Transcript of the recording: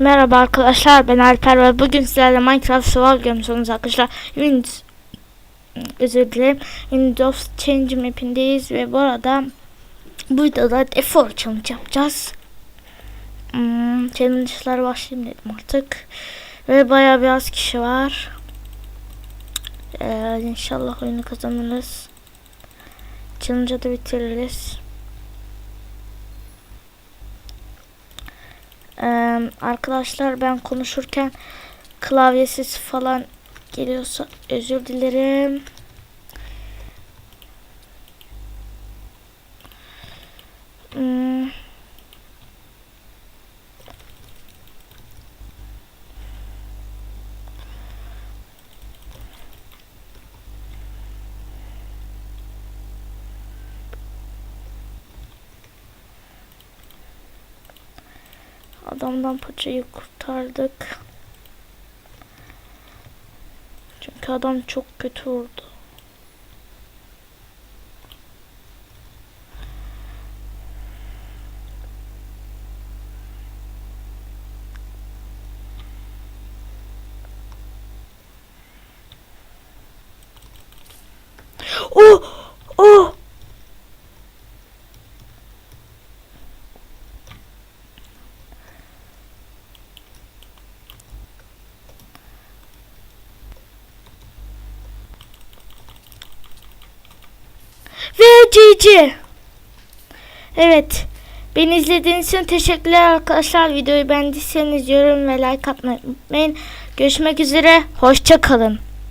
Merhaba arkadaşlar ben Alper ve bugün sizlerle Minecraft Survival Games'onuz arkadaşlar. Windows özür dilerim. Windows Change Map'indeyiz ve bu arada bu videoda default challenge yapacağız. Hmm, challenge'lara başlayayım dedim artık. Ve bayağı biraz kişi var. Ee, inşallah oyunu kazanırız. Challenge'ı da bitiririz. Arkadaşlar ben konuşurken klavyesiz falan geliyorsa özür dilerim. Hmm. Adamdan paçayı kurtardık. Çünkü adam çok kötü vurdu. Oh! Oh! Ve GG. Evet. Beni izlediğiniz için teşekkürler arkadaşlar. Videoyu beğendiyseniz yorum ve like atmayı unutmayın. Görüşmek üzere. Hoşça kalın.